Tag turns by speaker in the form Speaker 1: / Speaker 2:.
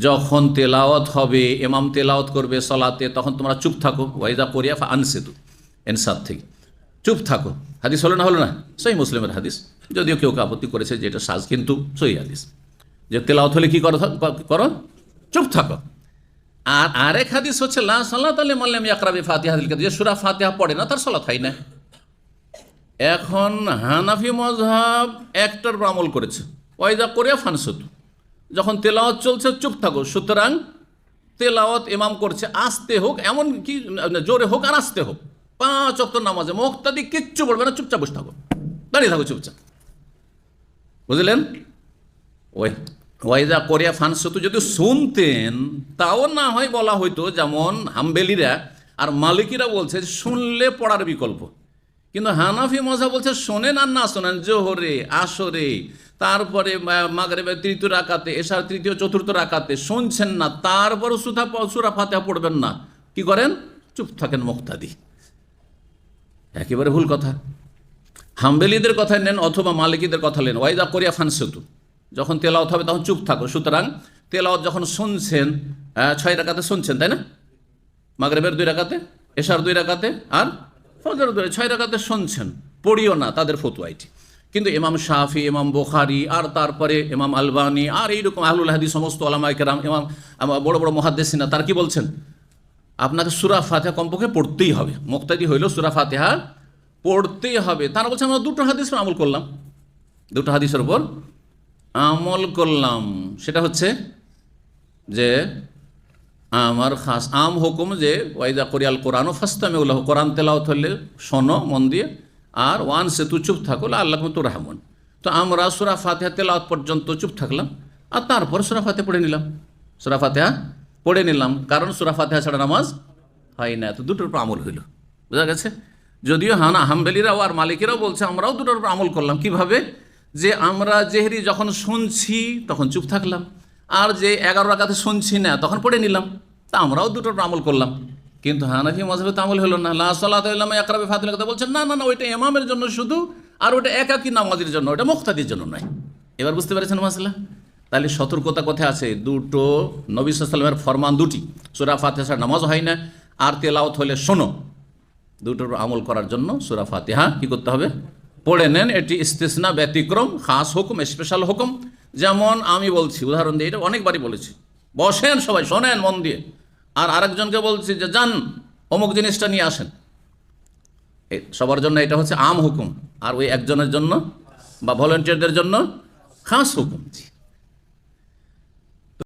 Speaker 1: যখন তেলাওয়াত হবে এমাম তেলাওয়াত করবে সলাতে, তখন তোমরা চুপ থাকো। ওয়াইদা করিয়া ফা আনসেতু এনসাদ থেকে। চুপ থাকো। হাদিস হলো না হলো না? সহি মুসলিমের হাদিস। যদিও কেউ আপত্তি করেছে যে এটা সাজ, কিন্তু সহি হাদিস। যে তেলাওয়াত হলে কী করো করো? চুপ থাকো। আর আরেক হাদিস হচ্ছে, লা সাল্লাহ তাল্লাহ মাল্লাম ইয়াকরাবি ফাতিহা। যে সুরা ফাতিহা পড়ে না, তার সলাত হয় না। এখন হানাফি মজহাব একটার আমল করেছে। ওয়াইদা করে ফানসুত। যখন তেলাওয়াত চলছে, চুপ থাকো। সুতরাং তেলাওয়াত ইমাম করছে, আসতে হোক, এমন কি, জোরে হোক আর আসতে হোক। পাঁচ অক্ত নামাজে মোক্তাদি কিচ্ছু বলবে না, চুপচাপ বসে থাকো। দাঁড়িয়ে থাকো চুপচাপ। বুঝলেন? ওই ওয়াইদা কোরিয়া ফানসতু যদি শুনতেন, তাও না হয় বলা হইতো, যেমন হাম্বেলিরা আর মালিকিরা বলছে, শুনলে পড়ার বিকল্প। কিন্তু হানাফি মজা বলছে, শোনেন আর না শোনেন, জোহরে, আসরে তারপরে মাগরে তৃতীয় রাকাতে এসার তৃতীয়, চতুর্থ রাকাতে শুনছেন না তারপর সুধা সুরা ফাতেহা পড়বেন না। কি করেন? চুপ থাকেন মুক্তাদি। একেবারে ভুল কথা। হাম্বেলিদের কথা নেন অথবা মালিকীদের কথা নেন। ওয়াইদা করিয়া ফানসেতু। যখন তেলাওত হবে তখন চুপ থাকো। সুতরাং তেলাওত যখন শুনছেন ছয় রাকাতে শুনছেন, তাই না? মাগরেবের দুই রাকাতে, এশার দুই রাকাতে, আর ফজর দুই ছয় রাকাতে শুনছেন। পড়িও না তাদের ফতুয়া এটি কিন্তু ইমাম শাফি, ইমাম বোখারি আর তারপরে ইমাম আলবানি আর এইরকম আহলুল হাদি সমস্ত আলামাই কেরাম, ইমাম বড় বড় মহাদ্দেসিনা, তার কি বলছেন? আপনাকে সুরা ফাতেহা কমপক্ষে পড়তেই হবে। মুক্তাদি হইল সুরা ফাতেহা পড়তেই হবে। তারা বলছে, আমরা দুটো হাদিসের আমল করলাম। দুটো হাদিসের উপর আমল করলাম। সেটা হচ্ছে যে আমার খাস আম হুকুম যে, ওয়াইদা করিয়াল কোরআন ও ফাস্তামে উল্লাহ কোরআন তেলাওত হলে শোনো, মন দিয়ে। আর ওয়ান, সে তু চুপ থাকো আল্লাহ তো রাহমন। তো আমরা সুরা ফাতেহা তেলাওত পর্যন্ত চুপ থাকলাম, আর তারপর সুরা ফাতে পড়ে নিলাম। সুরা ফাতেহা পড়ে নিলাম, কারণ সুরা ফাতেহা ছাড়া নামাজ হয় না, তো দুটোর উপর আমল হইল। বোঝা গেছে? যদিও হানা, হাম্বেলিরাও আর মালিকেরাও বলছে, আমরাও দুটোর উপর আমল করলাম। কীভাবে? যে আমরা জেহরি যখন শুনছি, তখন চুপ থাকলাম। আর যে এগারো রাকাতে শুনছি না, তখন পড়ে নিলাম। তা আমরাও দুটোর উপর আমল করলাম। কিন্তু হানাফি মজাবে তো আমল হলো না। লা সাল্লাহ একরাবে ফাতিল কথা বলছেন, না না না, ওইটা এমামের জন্য শুধু, আর ওইটা একাকি নামাজের জন্য ওটা মুক্তাদির জন্য নয়। এবার বুঝতে পেরেছেন মাসলা? তাহলে সতর্কতা কথা আছে? দুটো নবী সাল্লামের ফরমান দুটি। সুরা ফাতেহার নামাজ হয় না, আর তেলাওত হলে শোনো, দুটোর আমল করার জন্য সুরা ফাতিহা কি করতে হবে? পড়ে নেন, এটি ইস্তেসনা ব্যতিক্রম, খাস হুকুম স্পেশাল হুকুম। যেমন আমি বলছি, উদাহরণ দিয়ে এটা অনেকবারই বলেছি। বসেন সবাই, শোনেন, মন দিয়ে। আর আরেকজনকে বলছি যে, যান, অমুক জিনিসটা নিয়ে আসেন। সবার জন্য এটা হচ্ছে আম হুকুম। আর ওই একজনের জন্য বা ভলেন্টিয়ারদের জন্য খাস হুকুম। জি